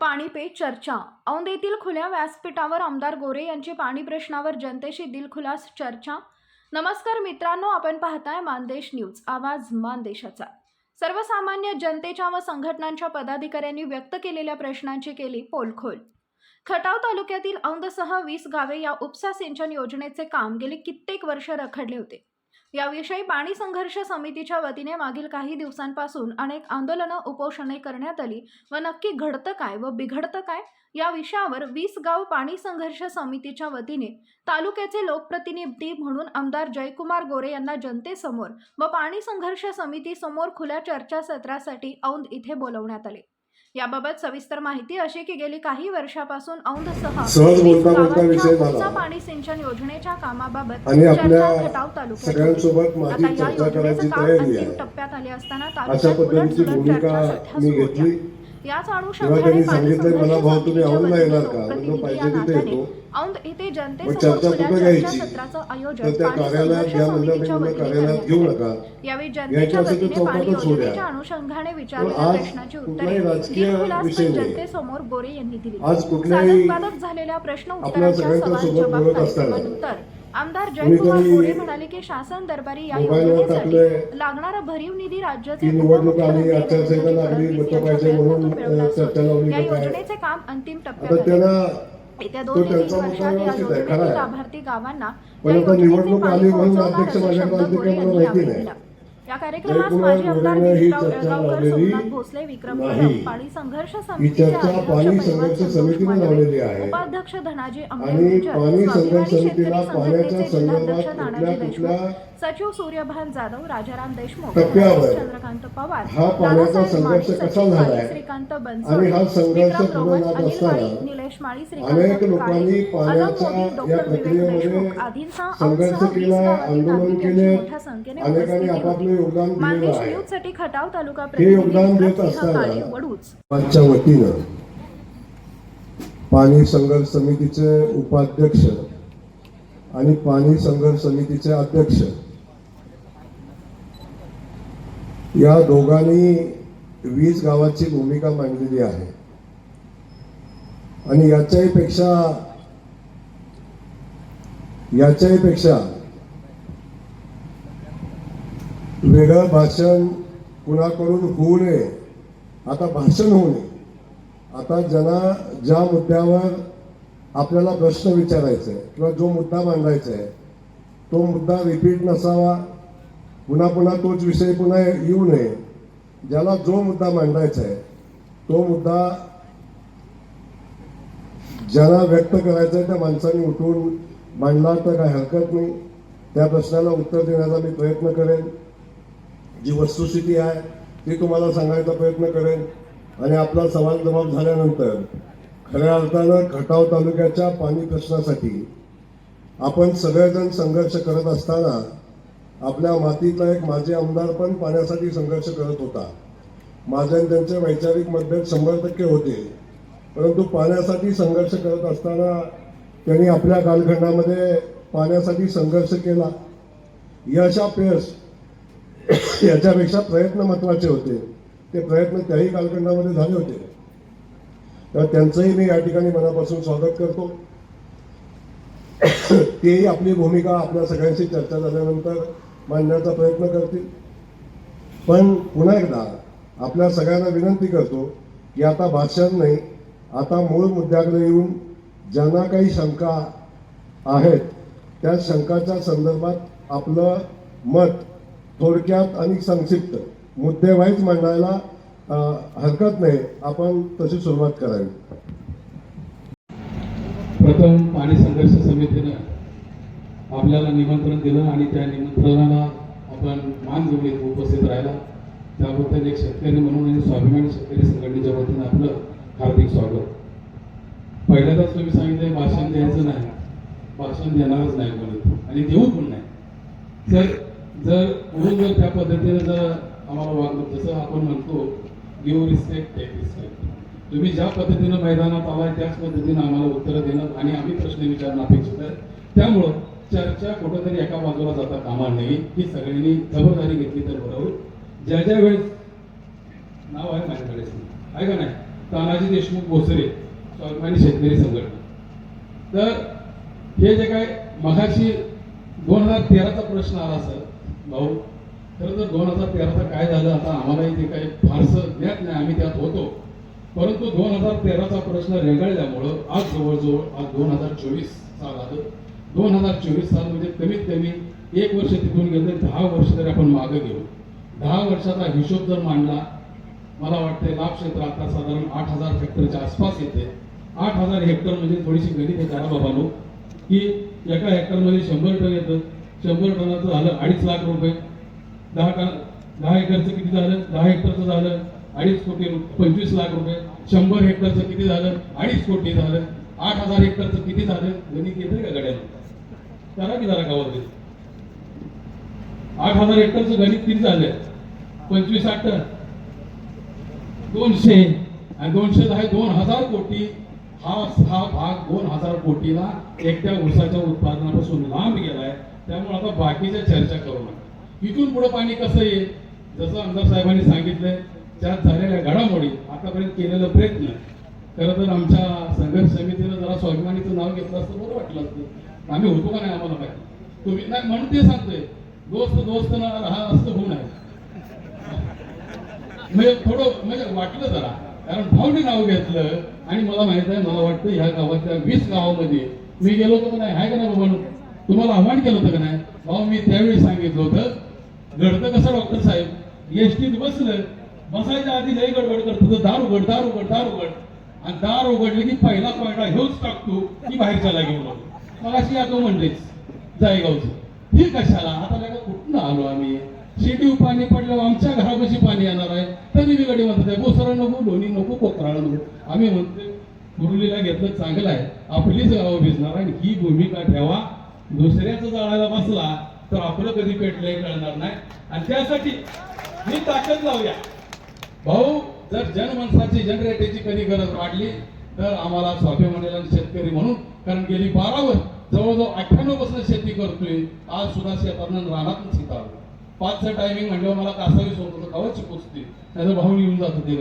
पाणी पे चर्चा. औंध येथील खुल्या व्यासपीठावर आमदार गोरे यांची पाणी प्रश्नावर जनतेशी दिलखुलास चर्चा. नमस्कार मित्रांनो आपण पाहताय मानदेश न्यूज. आवाज मानदेशाचा. सर्वसामान्य जनतेच्या व संघटनांच्या पदाधिकाऱ्यांनी व्यक्त केलेल्या प्रश्नांची केली पोलखोल. खटाव तालुक्यातील औंधसह वीस गावे या उपसा सिंचन योजनेचे काम गेली कित्येक वर्ष रखडले होते. याविषयी पाणी संघर्ष समितीच्या वतीने मागील काही दिवसांपासून अनेक आंदोलनं उपोषणे करण्यात आली. व नक्की घडतं काय व बिघडतं काय? या विषयावर वीस गाव पाणी संघर्ष समितीच्या वतीने तालुक्याचे लोकप्रतिनिधी म्हणून आमदार जयकुमार गोरे यांना जनतेसमोर व पाणी संघर्ष समितीसमोर खुल्या चर्चासत्रासाठी औंध इथे बोलवण्यात आले. याबाबत सविस्तर माहिती अशी की गेली काही वर्षापासून औंधसह गावांच्या पाणी सिंचन योजनेच्या कामाबाबत चर्चा खटाव तालुक्यात होती. सगळ्यांसोबत माझी आता या योजनेचं काम तयारी अंतिम टप्प्यात आले असताना तालुक्यात चर्चा सुरू घेतली होत्या. याच तेव्हा अनुषंगाने पाणी येतो. औंध येथे जनतेसमोर चर्चा सत्राचं तर आयोजन यावेळी जनतेच्या वतीने पाणी. योजनेच्या अनुषंगाने विचारलेल्या प्रश्नाची उत्तरे. जनतेसमोर गोरे यांनी दिली. साधकबाधक झालेल्या प्रश्न उत्तरांच्या सवाल असताना कार्यक्रमानंतर आमदार जयकुमार गोरे म्हणाले की शासन दरबारी या योजनेसाठी लागणारा भरीव निधी राज्याचे या योजनेचे काम अंतिम टप्प्यात येत्या दोन ते तीन वर्षात या योजनेतील. लाभार्थी गावांना या योजनेचे पाणी पोहोचवणार यांनी यावेळी. या कार्यक्रमास माजी आमदार येळगावकर, लावलेली सोमनाथ भोसले विक्रम. कदम पाणी संघर्ष समितीचे उपाध्यक्ष धनाजी पाणी स्वाभिमानी संघर्ष शेतकरी संघटनेचे जिल्हाध्यक्ष नानाजी देशमुख सचिव सूर्यभान जाधव राजाराम देशमुख चंद्रकांत पवार हा पाण्याचा संघर्ष? श्रीकांत आणि बनसोडे हा विक्रम जात अनिल माळी, निलेश माळी श्रीकांत डॉक्टर विवेक देशमुख आदींसह मोठ्या संख्येने मानदेश आहे. न्यूजसाठी खटाव तालुका हे प्रतिनिधी योगदान वडूज आजच्या वतीनं पाणी संघर्ष समितीचे उपाध्यक्ष आणि पाणी संघर्ष समितीचे अध्यक्ष या दोघांनी वीस गावाची भूमिका मांडलेली आहे. आणि याच्याही पेक्षा याच्याही पेक्षा वेगळं भाषण कुणाकडून होऊ नये आता भाषण होऊ नये. आता ज्यांना ज्या मुद्द्यावर आपल्याला प्रश्न विचारायचा आहे किंवा जो मुद्दा मांडायचा आहे तो मुद्दा रिपीट नसावा. पुन्हा पुन्हा तोच विषय पुन्हा येऊ नये. ज्याला जो मुद्दा मांडायचा आहे तो मुद्दा ज्याला व्यक्त करायचा आहे त्या माणसांनी उठून मांडला तर काही हरकत नाही. त्या प्रश्नाला उत्तर देण्याचा मी प्रयत्न करेन. जी वस्तुस्थिती आहे ती तुम्हाला सांगायचा प्रयत्न करेन. आणि आपला सवाल जबाब झाल्यानंतर खऱ्या अर्थानं खटाव तालुक्याच्या पाणी प्रश्नासाठी आपण सगळेजण संघर्ष करत असताना आपल्या मातीतला एक माजी आमदार पण पाण्यासाठी संघर्ष करत होता. माझे आणि त्यांचे वैचारिक मतभेद शंभर टक्के होते. परंतु पाण्यासाठी संघर्ष करत असताना त्यांनी आपल्या कालखंडामध्ये पाण्यासाठी संघर्ष केला. यश अपयश याच्यापेक्षा प्रयत्न महत्त्वाचे होते. ते प्रयत्न त्याही कालखंडामध्ये झाले होते. तर त्यांचंही मी या ठिकाणी मनापासून स्वागत करतो. तेही आपली भूमिका आपल्या सगळ्यांशी चर्चा झाल्यानंतर मांडण्याचा प्रयत्न करतील. पण पुन्हा एकदा आपल्या सगळ्यांना विनंती करतो की आता भाषण नाही आता मूळ मुद्द्याकडे येऊन ज्यांना काही शंका आहेत त्या शंकाच्या संदर्भात आपलं मत थोडक्यात आणि संक्षिप्त मुद्देवाईज मांडायला हरकत नाही. आपण तशी सुरुवात करावी. प्रथम पाणी संघर्ष समितीनं आपल्याला निमंत्रण दिलं आणि त्या निमंत्रणाला आपण मान घेऊन उपस्थित राहिला. त्याबद्दल एक शेतकरी म्हणून आणि स्वाभिमानी शेतकरी संघटनेच्या वतीनं आपलं हार्दिक स्वागत. पहिल्यांदाच तुम्ही सांगितलं भाषण द्यायचं नाही. भाषण देणारच नाही कोणी. आणि देऊ पण नाही. जर जर म्हणून जर त्या पद्धतीनं जर आम्हाला वागलं जसं आपण म्हणतो गिव्ह रिस्पेक्ट टेक रिस्पेक्ट तुम्ही ज्या पद्धतीनं मैदानात आलाय त्याच पद्धतीनं आम्हाला उत्तरं देणं आणि आम्ही प्रश्न विचारणं अपेक्षित आहे. त्यामुळं चर्चा कुठंतरी एका बाजूला जाता कामा नये ही सगळ्यांनी खबरदारी घेतली तर बरोबर ज्या ज्या वेळेस नाव आहे माझ्याकडे. आहे का नाही? तानाजी देशमुख भोसरे स्वाभिमानी शेतकरी संघटना. तर हे जे काय मघाशी दोन हजार तेराचा प्रश्न आला सर. भाऊ खरं तर दोन हजार तेराचा काय झालं आता आम्हालाही ते काही फारसं ज्ञात नाही आम्ही त्यात होतो. परंतु दोन हजार तेराचा प्रश्न रेंगाळल्यामुळं आज जवळजवळ आज दोन हजार चोवीस साल आलं दोन हजार चोवीस सालमध्ये कमीत कमी एक वर्ष तिथून गेलं दहा वर्ष तरी आपण मागे गेलो दहा वर्षाचा हिशोब जर मांडला मला वाटते लाभ क्षेत्र आता साधारण आठ हजार हेक्टरच्या आसपास येते. आठ हजार हेक्टर म्हणजे थोडीशी गणित हे करा बाबानो की एका हेक्टरमध्ये शंभर टन येतं. शंभर टनाचं झालं अडीच लाख रुपये. दहा टन दहा एकरचं किती झालं? दहा हेक्टरचं झालं अडीच कोटी पंचवीस लाख रुपये. शंभर हेक्टरचं किती झालं? अडीच कोटी झालं. आठ हजार हेक्टरचं किती झालं? गणित येतं का गड्याला करा की जरा गावात आठ हजार हेक्टरचं गणित किती झालंय? पंचवीस आठ. दोनशे. आणि दोनशे आहे दोन हजार कोटी. हा हा भाग दोन हजार कोटीला एकट्या उसाच्या उत्पादनापासून लांब गेलाय. त्यामुळे आता बाकीच्या चर्चा करू नका. इथून पुढे पाणी कसं येईल? जसं आमदार साहेबांनी सांगितलंय त्यात झालेल्या घडामोडी आतापर्यंत केलेला प्रयत्न खरं तर आमच्या संघर्ष समितीनं जरा स्वाभिमानीचं नाव घेतलं असतं बरं वाटलं असतं. आम्ही होतो का नाही आम्हाला माहिती तुम्ही नाही म्हणून ते सांगतोय दोस्त दोस्त ना हा असं होऊ नये. म्हणजे थोडं म्हणजे वाटलं जरा कारण भाऊने नाव घेतलं आणि मला माहीत आहे मला वाटतं ह्या गावाच्या वीस गावामध्ये मी गेलो होतो का नाही? आहे का नाही बाबा तुम्हाला आव्हान केलं होतं का नाही? भाऊ मी त्यावेळी सांगितलं होतं घडतं कसं डॉक्टर साहेब? एसटीत बसलं बसायच्या आधी लई गडबड करत होतं दार उघड दार उघड दार उघड. आणि दार उघडले की पहिला पॉईंट हेच टाकतो की बाहेर बाहेरच्याला घेऊन आलो मग अशी म्हणलेच जायगावचं. हे कशाला? आता लगा कुठून आलो आम्ही? शेती पाणी पडल्यावर आमच्या घरापाशी पाणी येणार आहे. तरी मी गडी म्हणतात आहे नको लोणी नको कोकराळा नको. आम्ही म्हणतो गुरुलीला घेतलं चांगलं आहे. आपलीच गावं भिजणार आणि ही भूमिका ठेवा. दुसऱ्याचं जाळायला बसला तर आपलं कधी पेटलंय कळणार नाही. आणि त्यासाठी ही ताकद लावूया. भाऊ जर जनमानसाची जनरेटेची कधी गरज वाढली तर आम्हाला स्वाभिमानीला शेतकरी म्हणून कारण गेली बारा वर्ष जवळजवळ अठ्ठ्याण्णवपासून शेती करतोय आज सुद्धा शेतातून रानातून शेत पाचचं टायमिंग म्हणजे मला कासावी होत होतं गावाची पोचते त्याचं भाऊ येऊन जात होते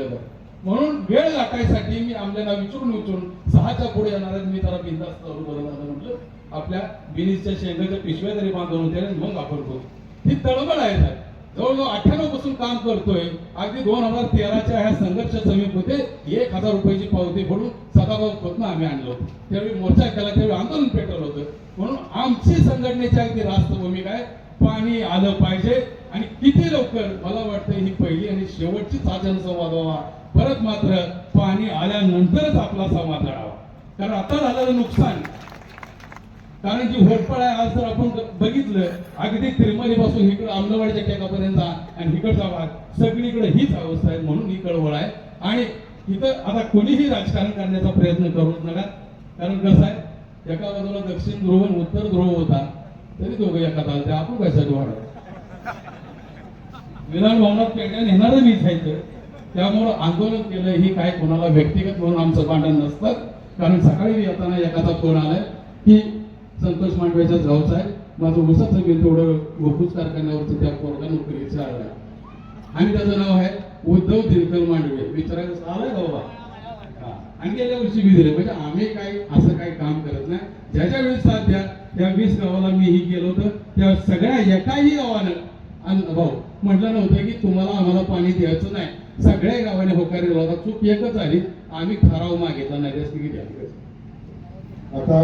म्हणून वेळ गाठायसाठी मी आमल्याला विचारून विचारून सहाच्या पुढे येणार मी त्याला बिंदास्त झालं म्हटलं आपल्या बिनीच्या शेंगाच्या पिशव्या तरी बांधून होते आणि मग आपण करू. ही तळमळ आहे साहेब. जवळजवळ अठ्ठ्याण्णवपासून काम करतोय. अगदी दोन हजार तेराच्या ह्या संघर्ष समितीमध्ये एक हजार रुपयाची पावती भरून सदाभाऊ खोतना आम्ही आणलो त्यावेळी मोर्चा केला त्यावेळी आंदोलन पेटवलं होतं. म्हणून आमची संघटनेची अगदी रास्त भूमिका आहे. पाणी आलं पाहिजे आणि किती लवकर? मला वाटतं ही पहिली आणि शेवटची साधन संवाद व्हावा. परत मात्र पाणी आल्यानंतरच आपला संवाद लढावा. कारण आता झालेलं नुकसान. कारण की होटपळ आहे आज जर आपण बघितलं अगदी तिरमली इकडं इकडे आमलवाडीच्या टेकापर्यंत आणि इकडचा भाग सगळीकडे हीच अवस्था आहे म्हणून ही कळवळ आहे. आणि इथं आता कोणीही राजकारण करण्याचा प्रयत्न करूच नका. कारण कसं आहे एका बाजूला दक्षिण ध्रुव आणि उत्तर ध्रुव होता तरी दोघं एका चालते आपण कशासाठी वाढव विधान भवनात पेट्या नेणारं मीच आहे त्यामुळं आंदोलन केलं ही काय कोणाला व्यक्तिगत म्हणून आमचं भांडण नसतं. कारण सकाळी येताना एखादा फोन आलाय की संतोष मांडव्याच्याच गावचा आहे. माझं उसाचं मी तेवढं गोपूस कारखान्यावरती त्या पोरगा नोकरीचं आलं आणि त्याचं नाव आहे उद्धव दिनकर मांडवे. विचारायचं आलाय बाबा. आणि गेल्या वर्षी बी दिले म्हणजे आम्ही काय असं काही काम करत नाही. ज्याच्या वेळेस साथ द्या त्या वीस गावाला मी ही गेलो होतं त्या सगळ्या एकाही गावानं भाऊ म्हटलं नव्हतं की तुम्हाला आम्हाला पाणी द्यायचं नाही. सगळ्या गावाने होकारी दिला होता चूक एकच आली आम्ही ठराव मागितला नाही जास्त किती आता